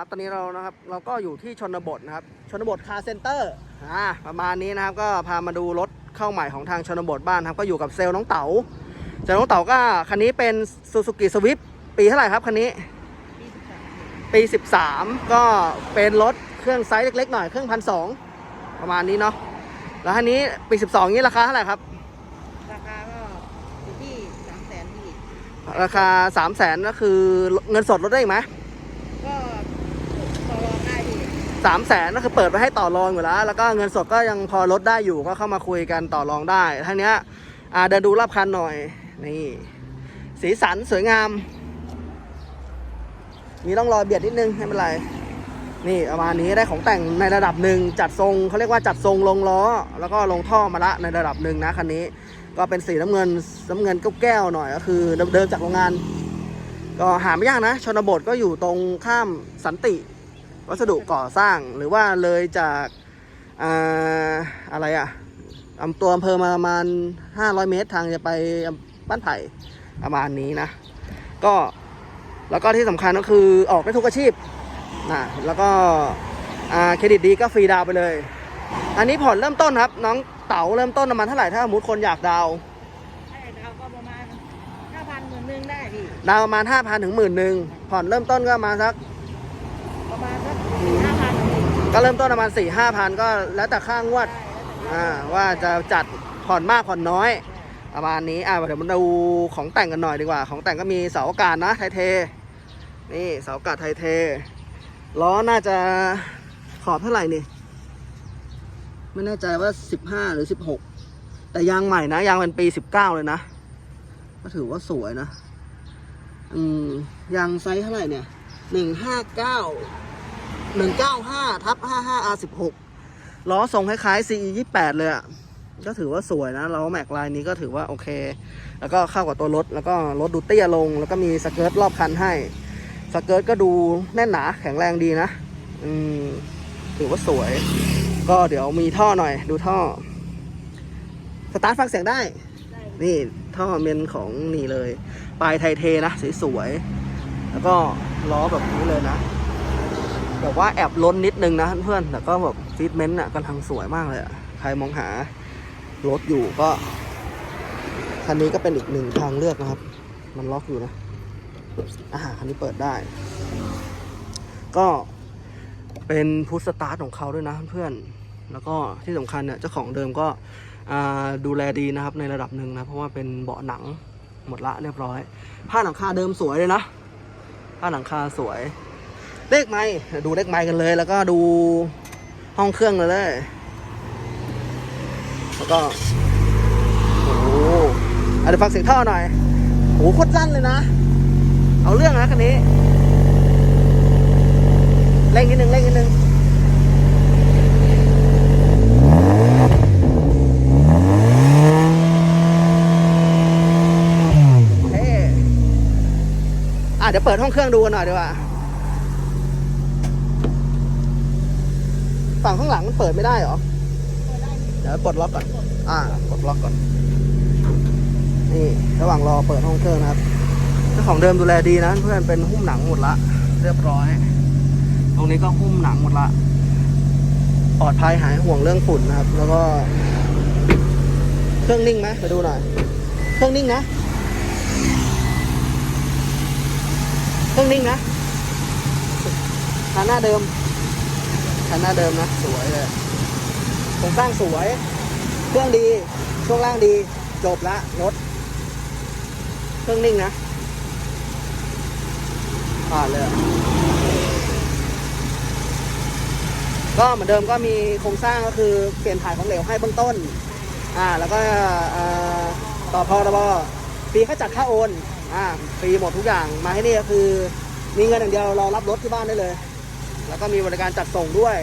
ครับตอนนี้เรานะครับเราก็อยู่ที่ชนบทนะครับชนบทคาร์เซ็นเตอร์อ่าประมาณนี้นะครับก็พามาดูรถเข้าใหม่ของทางชนบทบ้านครับก็อยู่กับเซลล์น้องเต๋าเซลล์น้องเต๋าก็คันนี้เป็นซูซูกิสวิฟปีเท่าไหร่ครับคันนี้ปี 13 ก็เป็นรถเครื่องไซส์เล็กๆหน่อยเครื่องพันสองประมาณนี้เนาะแล้วคันนี้ปี 12 นี้ราคาเท่าไหร่ครับราคาก็อยู่ที่สามแสนพี่ราคา3 0 0แสนก็คือเงินสดลดได้อีกไหม ก็ต่อรองได้พี่ สามแสนก็คือเปิดไปให้ต่อรองอยู่แล้ว แล้วก็เงินสดก็ยังพอลดได้อยู่ก็เข้ามาคุยกันต่อรองได้ท่านี้อ่าเดินดูรอบคันหน่อย นี่สีสันสวยงาม มีต้องรอยเบียดนิดนึงไม่เป็นไร นี่ประมาณนี้ได้ของแต่งในระดับหนึ่งจัดทรงเขาเรียกว่าจัดทรงลงล้อ แล้วก็ลงท่อมาละในระดับหนึ่งนะคันนี้ ก็เป็นสีน้ำเงินน้ำเงินแก้วๆหน่อยก็คือเดิมจากโรงงาน ก็หาไม่ยากนะชนบทก็อยู่ตรงข้ามสันติ วัสดุก่อสร้างหรือว่าเลยจากอ่าอะไรอะอำตัวอำเภอมาประมาณ 500 เมตรทางจะไปบ้านไผ่ประมาณนี้นะ ก็แล้วก็ที่สำคัญก็คือออกได้ทุกอาชีพนะแล้วก็อ่าเครดิตดีก็ฟรีดาวน์ไปเลย อันนี้ผ่อนเริ่มต้นครับ น้องเต๋าเริ่มต้นประมาณเท่าไหร่ถ้าสมมติคนอยากดาวน์ไอ้ดาวก็ประมาณห้าพันหมื่นหนึ่งได้พี่ดาวน์ประมาณ5,000ถึงหมื่นหนึ่งผ่อนเริ่มต้นก็ประมาณสัก ประมาณสักสี่ห้าพันพี่ ก็เริ่มต้นประมาณ4ี่ห้าพันก็แล้วแต่ค่างวดอ่าว่าจะจัดผ่อนมากผ่อนน้อย ประมาณนี้อ่าเดี๋ยวมาดูของแต่งกันหน่อยดีกว่า ของแต่งก็มีเสาอากาศนะไทเท นี่เสาอากาศไทเท ล้อน่าจะขอบเท่าไหร่นี่ ไม่แน่ใจว่า 15 หรือ 16 แต่ยางใหม่นะ ยางเป็นปี 19 เลยนะ ก็ถือว่าสวยนะ อืม ยางไซส์เท่าไหร่เนี่ย 159 195ทับ55 R16 ล้อทรงคล้ายๆ CE 28เลยอะ่ะ ก็ถือว่าสวยนะล้อแม็กลายนี้ก็ถือว่าโอเค แล้วก็เข้ากับตัวรถ แล้วก็รถดูเตี้ยลง แล้วก็มีสเกิร์ตรอบคันให้ สเกิร์ตก็ดูแน่นหนาแข็งแรงดีนะ อืม ถือว่าสวย ก็เดี๋ยวมีท่อหน่อย ดูท่อ สตาร์ทฟังเสียงได้ได้นี่ท่อเมนของนี่เลย ปลายไทเทนะสวยๆ แล้วก็ล้อแบบนี้เลยนะ แบบว่าแอบล้นนิดนึงนะเพื่อนแต่ก็แบบฟีดเมนต์อะกำลังสวยมากเลยอะใครมองหารถอยู่ก็คันนี้ก็เป็นอีกหนึ่งทางเลือกนะครับ มันล็อกอยู่นะอ่าคันนี้เปิดได้ ก็เป็นพุทสตาร์ทของเขาด้วยนะเพื่อนแล้วก็ที่สำคัญเนี่ยเจ้าของเดิมก็ดูแลดีนะครับในระดับหนึ่งนะเพราะว่าเป็นเบาะหนังหมดละเรียบร้อย ผ้าหลังคาเดิมสวยเลยนะผ้าหลังคาสวย เลขไม้ดูเลขไม้กันเลย แล้วก็ดูห้องเครื่องเลยเลยแล้วก็โอ้โหอะเดี๋ยวฟังเสียงท่อหน่อยโอ้โหโคตรสั้นเลยนะ เอาเรื่องนะคันนี้เร่งนิดนึงเร่งนิดนึงเท่อะเดี๋ยวเปิดห้องเครื่องดูกันหน่อยดีกว่า ฝั่งข้างหลังมันเปิดไม่ได้เหรอ เดี๋ยวปลดล็อกก่อน อ่าปลดล็อกก่อน นี่ระหว่างรอเปิดห้องเครื่องนะครับ เจ้าของเดิมดูแลดีนะเพื่อนเป็นหุ้มหนังหมดละ เรียบร้อย ตรงนี้ก็หุ้มหนังหมดละ ปลอดภัยหายห่วงเรื่องฝุ่นนะครับ แล้วก็ เครื่องนิ่งไหมไปดูหน่อย เครื่องนิ่งนะ เครื่องนิ่งนะคันหน้าเดิม คันหน้าเดิมนะ สวยเลยโครงสร้างสวย เครื่องดี ช่วงล่างดี จบละรถ เครื่องนิ่งนะผ่านเลย ก็เหมือนเดิมก็มีโครงสร้างก็คือเปลี่ยนถ่ายของเหลวให้เบื้องต้น อ่า แล้วก็อ่อต่อพอรบฟรีค่าจัดค่าโอน อ่า ฟรีหมดทุกอย่าง มาให้นี่ก็คือ มีเงินอย่างเดียวรอรับรถที่บ้านได้เลย แล้วก็มีบริการจัดส่งด้วย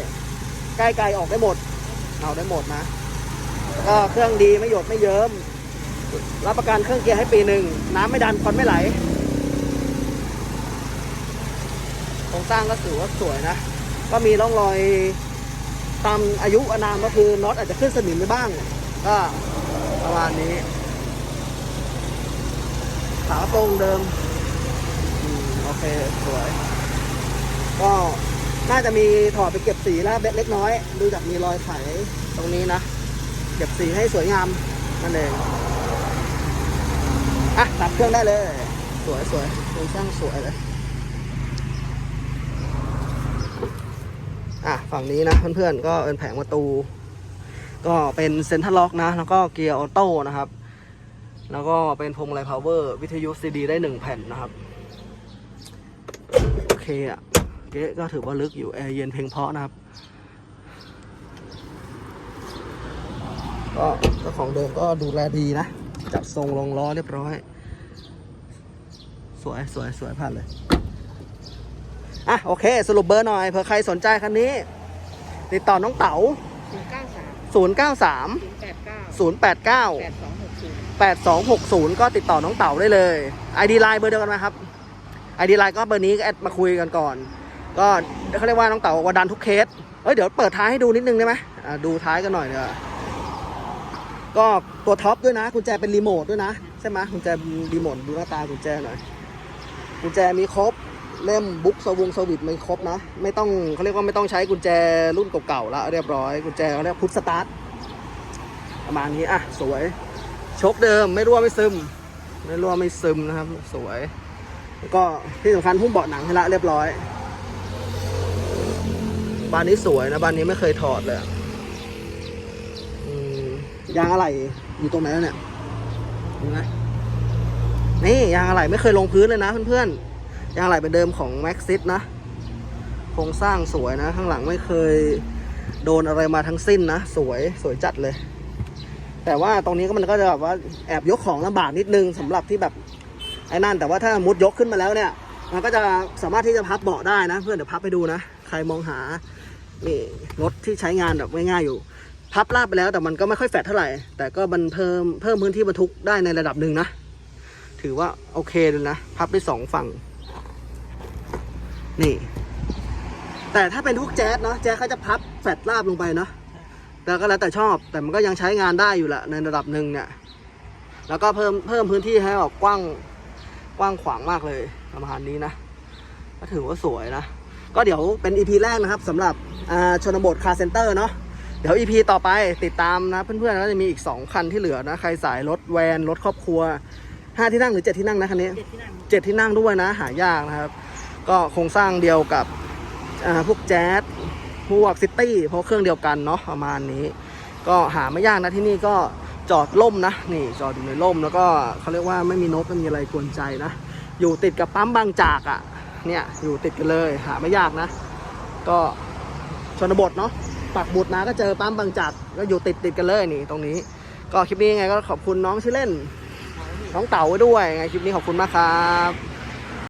ใกล้ไกลออกได้หมด เอาได้หมดนะ แล้วก็เครื่องดีไม่หยดไม่เยิ้ม รับประกันเครื่องเกียร์ให้ปีหนึ่ง น้ำไม่ดันควันไม่ไหล โครงสร้างก็ถือว่าสวยนะ ก็มีร่องรอยตามอายุอานามก็คือน็อตอาจจะขึ้นสนิมไปบ้าง ก็ประมาณนี้ฝากระโปรงเดิม โอเค สวย ก็ น่าจะมีถอดไปเก็บสีแล้วเล็กน้อย ดูจากมีรอยไถตรงนี้นะ เก็บสีให้สวยงามนั่นเองอะตัดเครื่องได้เลย สวยสวยโครงสร้างสวยเลยอะฝั่งนี้นะเพื่อนๆก็เป็นแผงประตู ก็เป็นเซ็นทรัลล็อกนะ แล้วก็เกียร์ออโต้นะครับ แล้วก็เป็นพวงมาลัยพาวเวอร์ วิทยุซีดีได้หนึ่งแผ่นนะครับ โอเคอะ เก๊ก็ถือว่าลึกอยู่แอร์เย็นเพลงเพราะนะครับก็เจ้าของเดิมก็ดูแลดีนะ จัดทรงลงล้อเรียบร้อย สวยสวยสวยผ่านเลยอะโอเค สรุปเบอร์หน่อยเผื่อใครสนใจคันนี้ ติดต่อน้องเต๋าศูนย์เก้าสาม093ศูนย์แปดเก้า089แปดสองหกศูนย์8260 ก็ติดต่อน้องเต๋าได้เลย ID Line เบอร์เดียวกันไหมครับ ID Line ก็เบอร์นี้ก็แอดมาคุยกันก่อน ก็เขาเรียกว่าน้องเต๋าว่าดันทุกเคสเอ้ยเดี๋ยวเปิดท้ายให้ดูนิดนึงได้ไหมดูท้ายกันหน่อยเนีกว่ยก็ตัวท็อปด้วยนะกุญแจเป็นรีโมทด้วยนะใช่ไหมกุญแจรีโมทดูหน้าตากุญแจหน่อยกุญแจมีครบเล่มบุ๊กสวงสวิตมีครบนะ ไม่ต้องเขาเรียกว่าไม่ต้องใช้กุญแจรุ่นเก่าๆแล้วเรียบร้อยกุญแจเขาเรียกพุทสตาร์ทประมาณนี้อะสวยชกเดิมไม่รั่วไม่ซึม ไม่รั่วไม่ซึมนะครับ สวย ก็ที่สำคัญหุ้มเบาะหนังให้ละเรียบร้อย บ้านนี้สวยนะ บ้านนี้ไม่เคยถอดเลยอะอืมยางอะไรอยู่ตรงไหนแล้วเนี่ยเห็นไหมนี่ยางอะไรไม่เคยลงพื้นเลยนะเพื่อนๆยางอะไรเป็นเดิมของ Maxis นะโครงสร้างสวยนะ ข้างหลังไม่เคยโดนอะไรมาทั้งสิ้นนะ สวยสวยจัดเลย แต่ว่าตรงนี้ก็มันก็จะแบบว่าแอบยกของลำบากนิดนึงสำหรับที่แบบไอ้นั่นแต่ว่าถ้ามุดยกขึ้นมาแล้วเนี่ย มันก็จะสามารถที่จะพับเบาะได้นะ เพื่อนเดี๋ยวพับไปดูนะ ใครมองหานี่รถที่ใช้งานแบบง่ายๆอยู่ พับลาบไปแล้วแต่มันก็ไม่ค่อยแฟดเท่าไหร่ แต่ก็มันเพิ่มเพิ่มพื้นที่บรรทุกได้ในระดับหนึ่งนะ ถือว่าโอเคเลยนะ พับได้สองฝั่ง นี่ แต่ถ้าเป็นพวกแจ๊สเนาะแจ๊สเขาจะพับแฟดลาบลงไปเนาะแล้วก็แล้วแต่ชอบแต่มันก็ยังใช้งานได้อยู่แหละในระดับหนึ่งเนี่ย แล้วก็เพิ่มเพิ่มพื้นที่ให้แบบกว้างกว้างขวางมากเลยประมาณนี้นะก็ถือว่าสวยนะ ก็เดี๋ยวเป็น EP แรกนะครับสำหรับอ่าชนบทคาร์เซ็นเตอร์เนาะเดี๋ยว EP ต่อไปติดตามนะเพื่อนๆก็จะมีอีก 2 คันที่เหลือนะใครสายรถแวนรถครอบครัว 5 ที่นั่งหรือ 7 ที่นั่งนะคันนี้เจ็ดที่นั่งเจ็ดที่นั่งด้วยนะหายากนะครับ ก็โครงสร้างเดียวกับอ่าพวกแจ๊สพวกซิตี้เพราะเครื่องเดียวกันเนาะประมาณนี้ ก็หาไม่ยากนะที่นี่ก็จอดล่มนะ นี่จอดอยู่ในล่มแล้วก็เขาเรียกว่าไม่มีนกไม่มีอะไรกวนใจนะ อยู่ติดกับปั๊มบางจากอะ่ะ เนี่ยอยู่ติดกันเลยหาไม่ยากนะ ก็ชนบทเนาะปักบุตรมาก็เจอปั๊มบางจากก็อยู่ติดติดกันเลยนี่ตรงนี้ ก็คลิปนี้ยังไงก็ขอบคุณน้องชื่อเล่น น้องเต๋าด้วยยังไงคลิปนี้ขอบคุณมากครับ